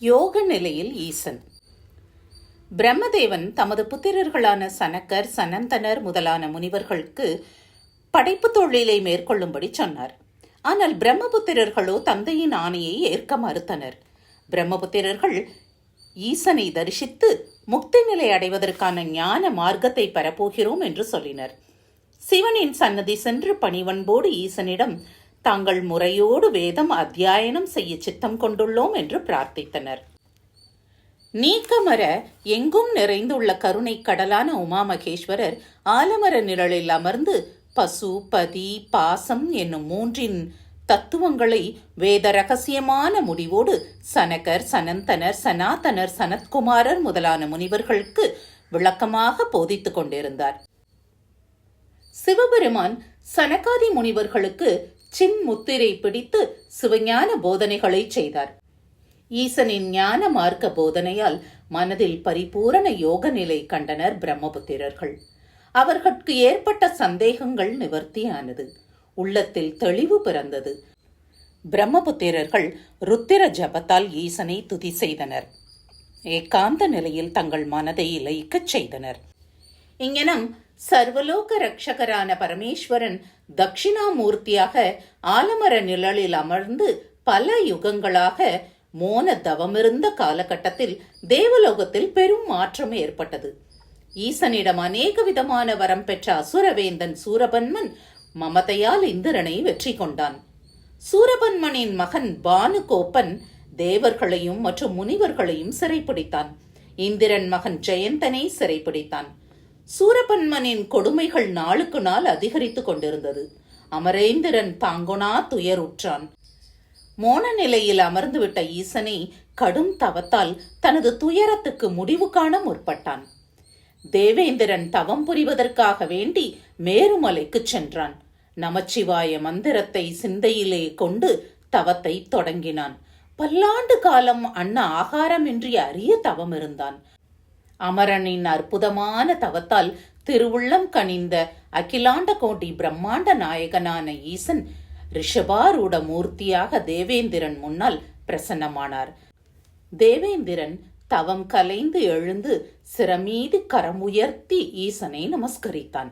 யோக நிலையில் ஈசன். பிரம்மதேவன் தமது புத்திரர்களான சனக்கர் சனந்தனர் முதலான முனிவர்களுக்கு படைப்பு தொழிலை மேற்கொள்ளும்படி சொன்னார். ஆனால் பிரம்மபுத்திரர்களோ தந்தையின் ஆணையை ஏற்க மறுத்தனர். பிரம்மபுத்திரர்கள் ஈசனை தரிசித்து முக்தி நிலை அடைவதற்கான ஞான மார்க்கத்தை பெறப்போகிறோம் என்று சொல்லினர். சிவனின் சன்னதி சென்று பணிவன்போடு ஈசனிடம் தாங்கள் முறையோடு வேதம் அத்தியாயனம் செய்ய சித்தம் கொண்டுள்ளோம் என்று பிரார்த்தித்தனர். நீக்கமர எங்கும் நிறைந்துள்ள கருணை கடலான உமாமகேஸ்வரர் ஆலமர நிழலில் அமர்ந்து பசு பதி பாசம் என்னும் மூன்றின் தத்துவங்களை வேத ரகசியமான முடிவோடு சனகர் சனந்தனர் சனாதனர் சனத்குமாரர் முதலான முனிவர்களுக்கு விளக்கமாக போதித்துக் கொண்டிருந்தார். சிவபெருமான் சனகாதி முனிவர்களுக்கு சின்முத்திரை பிடித்து சிவஞான போதனைகளை செய்தார். ஈசனின் ஞான மார்க்க போதனையால் மனதில் பரிபூரண யோக நிலை கண்டனர் பிரம்மபுத்திரர்கள். அவர்களுக்கு ஏற்பட்ட சந்தேகங்கள் நிவர்த்தியானது. உள்ளத்தில் தெளிவு பிறந்தது. பிரம்மபுத்திரர்கள் ருத்திர ஜபத்தால் ஈசனை துதி செய்தனர். ஏகாந்த நிலையில் தங்கள் மனதை இலயிக்கச் செய்தனர். இங்கனம் சர்வலோக ரட்சகரான பரமேஸ்வரன் தட்சிணாமூர்த்தியாக ஆலமர நிழலில் அமர்ந்து பல யுகங்களாக மோன தவமிருந்த காலகட்டத்தில் தேவலோகத்தில் பெரும் மாற்றம் ஏற்பட்டது. ஈசனிடம் அநேக விதமான வரம் பெற்ற அசுரவேந்தன் சூரபன்மன் மமதையால் இந்திரனை வெற்றி கொண்டான். சூரபன்மனின் மகன் பானுகோப்பன் தேவர்களையும் மற்றும் முனிவர்களையும் சிறைப்பிடித்தான். இந்திரன் மகன் ஜெயந்தனை சிறைப்பிடித்தான். சூரபன்மனின் கொடுமைகள் நாளுக்கு நாள் அதிகரித்துக் கொண்டிருந்தது. அமரேந்திரன் தாங்கொனா துயருற்றான். மோன நிலையில் அமர்ந்துவிட்ட ஈசனை கடும் தவத்தால் தனது துயரத்துக்கு முடிவு காண முற்பட்டான். தேவேந்திரன் தவம் புரிவதற்காக வேண்டி மேருமலைக்குச் சென்றான். நமச்சிவாய மந்திரத்தை சிந்தையிலே கொண்டு தவத்தை தொடங்கினான். பல்லாண்டு காலம் அன்ன ஆகாரமின்றி அரிய தவம் இருந்தான் அமரனின் அற்புதமான தவத்தால் திருவுள்ளம் கனிந்த அகிலாண்ட கோட்டி பிரம்மாண்ட நாயகனான ஈசன் ரிஷபாரூட மூர்த்தியாக தேவேந்திரன் முன்னால் பிரசன்னமானார். தேவேந்திரன் தவம் கலைந்து எழுந்து சிறமீது கரமுயர்த்தி ஈசனை நமஸ்கரித்தான்.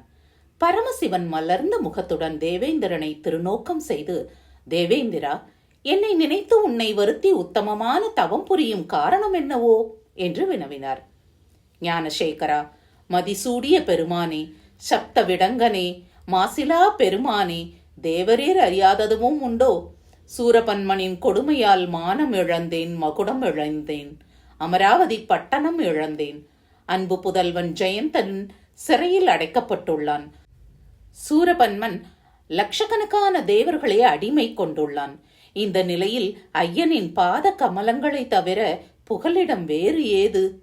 பரமசிவன் மலர்ந்த முகத்துடன் தேவேந்திரனை திருநோக்கம் செய்து தேவேந்திரா என்னை நினைத்து உன்னை வருத்தி உத்தமமான தவம் புரியும் காரணம் என்னவோ? என்று வினவினார். ஞானசேகரா மதிசூடிய பெருமானே சப்த விடங்கனே மாசிலா பெருமானே தேவரீர் அறியாததுவும் உண்டோ? சூரபன்மனின் கொடுமையால் மானம் இழந்தேன் மகுடம் இழந்தேன். அமராவதி பட்டணம் இழந்தேன். அன்பு புதல்வன் ஜெயந்தன் சிறையில் அடைக்கப்பட்டுள்ளான். சூரபன்மன் லட்சக்கணக்கான தேவர்களை அடிமை கொண்டுள்ளான். இந்த நிலையில் ஐயனின் பாத கமலங்களை தவிர புகலிடம் வேறு ஏது?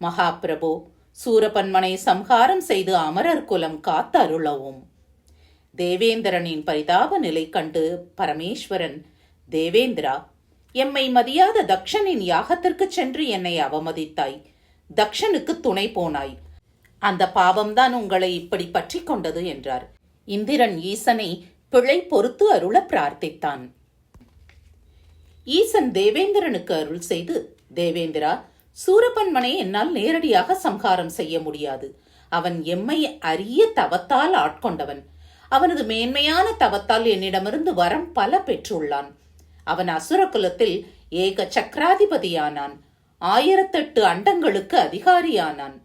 மகாபிரபு சூரபன்மனை சம்ஹாரம் செய்து அமரர் குலம் காத்தருளவும். தேவேந்திரனின் பரிதாப நிலை கண்டு பரமேஸ்வரன் தேவேந்திரா எம்மை மதியாத தக்ஷனின் யாகத்திற்கு சென்று என்னை அவமதித்தாய். தக்ஷனுக்கு துணை போனாய். அந்த பாவம்தான் உங்களை இப்படி பற்றி கொண்டது என்றார். இந்திரன் ஈசனை பிழை பொறுத்து அருள பிரார்த்தித்தான். ஈசன் தேவேந்திரனுக்கு அருள் செய்து தேவேந்திரா சூரபன்மனை என்னால் நேரடியாக சம்ஹாரம் செய்ய முடியாது. அவன் எம்மை அரிய தவத்தால் ஆட்கொண்டவன். அவனது மேன்மையான தவத்தால் என்னிடமிருந்து வரம் பல பெற்றுள்ளான். அவன் அசுர குலத்தில் ஏக சக்கராதிபதியானான். ஆயிரத்தெட்டு அண்டங்களுக்கு அதிகாரியானான்.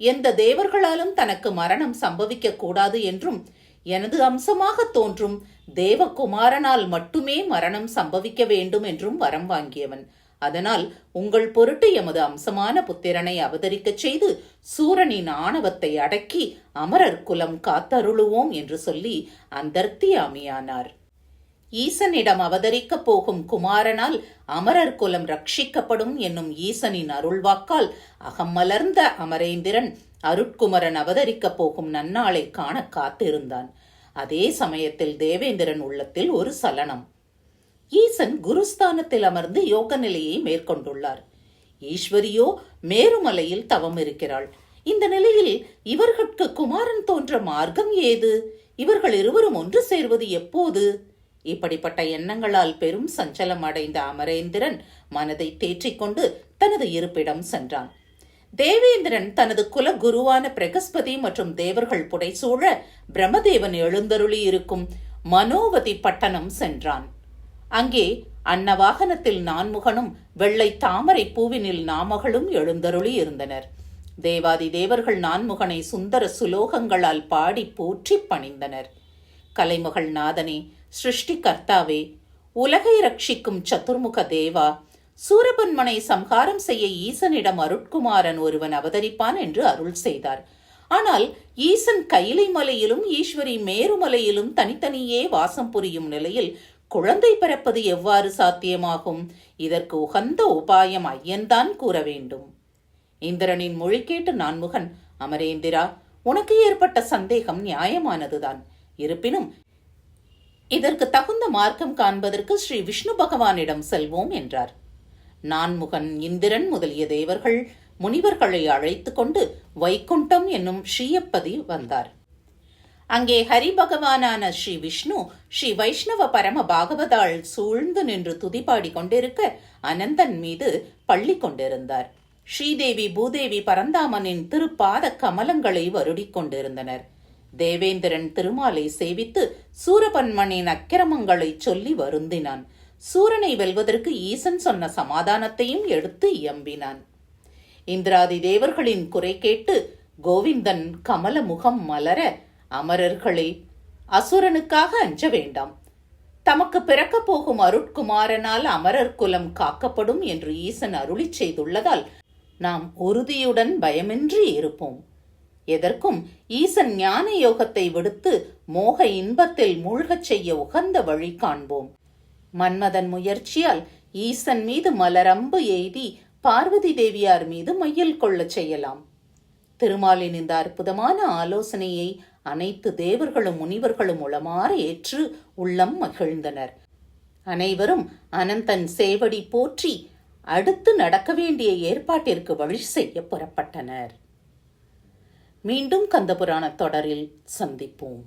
எந்த தேவர்களாலும் தனக்கு மரணம் சம்பவிக்க கூடாது என்றும் எனது அம்சமாக தோன்றும் தேவகுமாரனால் மட்டுமே மரணம் சம்பவிக்க வேண்டும் என்றும் வரம் வாங்கியவன். அதனால் உங்கள் பொருட்டு எமது அம்சமான புத்திரனை அவதரிக்கச் செய்து சூரனின் ஆணவத்தை அடக்கி அமரர் குலம் காத்தருளுவோம் என்று சொல்லி அந்தர்த்தியாமியானார் ஈசனிடம் அவதரிக்கப் போகும் குமாரனால் அமரர் குலம் ரட்சிக்கப்படும் என்னும் ஈசனின் அருள்வாக்கால் அகமலர்ந்த அமரேந்திரன் அருட்குமரன் அவதரிக்கப் போகும் நன்னாளை காண காத்திருந்தான். அதே சமயத்தில் தேவேந்திரன் உள்ளத்தில் ஒரு சலனம். ஈசன் குருஸ்தானத்தில் அமர்ந்து யோக நிலையை மேற்கொண்டுள்ளார். ஈஸ்வரியோ மேருமலையில் தவம் இருக்கிறாள். இந்த நிலையில் இவர்களுக்கு குமாரன் தோன்ற மார்க்கம் ஏது? இவர்கள் இருவரும் ஒன்று சேர்வது எப்போது? இப்படிப்பட்ட எண்ணங்களால் பெரும் சஞ்சலம் அடைந்த அமரேந்திரன் மனதை தேற்றிக்கொண்டு தனது இருப்பிடம் சென்றான். தேவேந்திரன் தனது குல குருவான பிரகஸ்பதி மற்றும் தேவர்கள் புடைசூழ பிரம்மதேவன் எழுந்தருளி இருக்கும் மனோவதி பட்டணம் சென்றான். அங்கே அன்னவாகனத்தில் நான்முகனும் வெள்ளை தாமரை பூவினில் நாமகளும் எழுந்தருளி இருந்தனர். தேவாதி தேவர்கள் நான்முகனை சுந்தர சுலோகங்களால் பாடி போற்றி பணிந்தனர். கலைமகள் நாதனே சிருஷ்டி கர்த்தாவே உலகை ரட்சிக்கும் சதுர்முக தேவா சூரபன்மனை சம்ஹாரம் செய்ய ஈசனிடம் அருட்குமாரன் ஒருவன் அவதரிப்பான் என்று அருள் செய்தார். ஆனால் ஈசன் கைலை மலையிலும் ஈஸ்வரி மேருமலையிலும் தனித்தனியே வாசம் புரியும் நிலையில் குழந்தை பிறப்பது எவ்வாறு சாத்தியமாகும்? இதற்கு உகந்த உபாயம் ஐயன்தான் கூற வேண்டும். இந்திரனின் மொழி கேட்டு நான்முகன் அமரேந்திரா உனக்கு ஏற்பட்ட சந்தேகம் நியாயமானதுதான். இருப்பினும் இதற்கு தகுந்த மார்க்கம் காண்பதற்கு ஸ்ரீ விஷ்ணு பகவானிடம் செல்வோம் என்றார். நான்முகன் இந்திரன் முதலிய தேவர்கள் முனிவர்களை அழைத்து கொண்டு வைகுண்டம் என்னும் ஸ்ரீயப்பதி வந்தார். அங்கே ஹரி பகவானான ஸ்ரீ விஷ்ணு ஸ்ரீ வைஷ்ணவ பரம பாகவதாள் சூழ்ந்து நின்று துதிபாடி கொண்டிருக்க அனந்தன் மீது பள்ளி கொண்டிருந்தார். ஸ்ரீதேவி பூதேவி பரந்தாமனின் திருப்பாத கமலங்களை வருடிக் கொண்டிருந்தனர். தேவேந்திரன் திருமாலை சேவித்து சூரபன்மனின் அக்கிரமங்களை சொல்லி வருந்தினான். சூரனை வெல்வதற்கு ஈசன் சொன்ன சமாதானத்தையும் எடுத்து இயம்பினான். இந்திராதி தேவர்களின் குறை கேட்டு கோவிந்தன் கமல முகம் மலர அமரர்களே அசுரனுக்காக அஞ்ச வேண்டாம். தமக்கு பிறக்கப் போகும் அருட்குமாரனால் அமரர் குலம் காக்கப்படும் என்று ஈசன் அருளி செய்துள்ளதால் நாம் உறுதியுடன் பயமின்றி இருப்போம். எதற்கும் ஈசன் ஞான யோகத்தை விடுத்து மோக இன்பத்தில் மூழ்கச் செய்ய உகந்த வழி காண்போம். மன்மதன் முயற்சியால் ஈசன் மீது மலரம்பு எய்தி பார்வதி தேவியார் மீது மையல் கொள்ளச் செய்யலாம். திருமாலின் இந்த அற்புதமான ஆலோசனையை அனைத்து தேவர்களும் முனிவர்களும் உளமாற ஏற்று உள்ளம் மகிழ்ந்தனர். அனைவரும் அனந்தன் சேவடி போற்றி அடுத்து நடக்க வேண்டிய ஏற்பாட்டிற்கு வழி செய்ய புறப்பட்டனர். மீண்டும் கந்தபுராண தொடரில் சந்திப்போம்.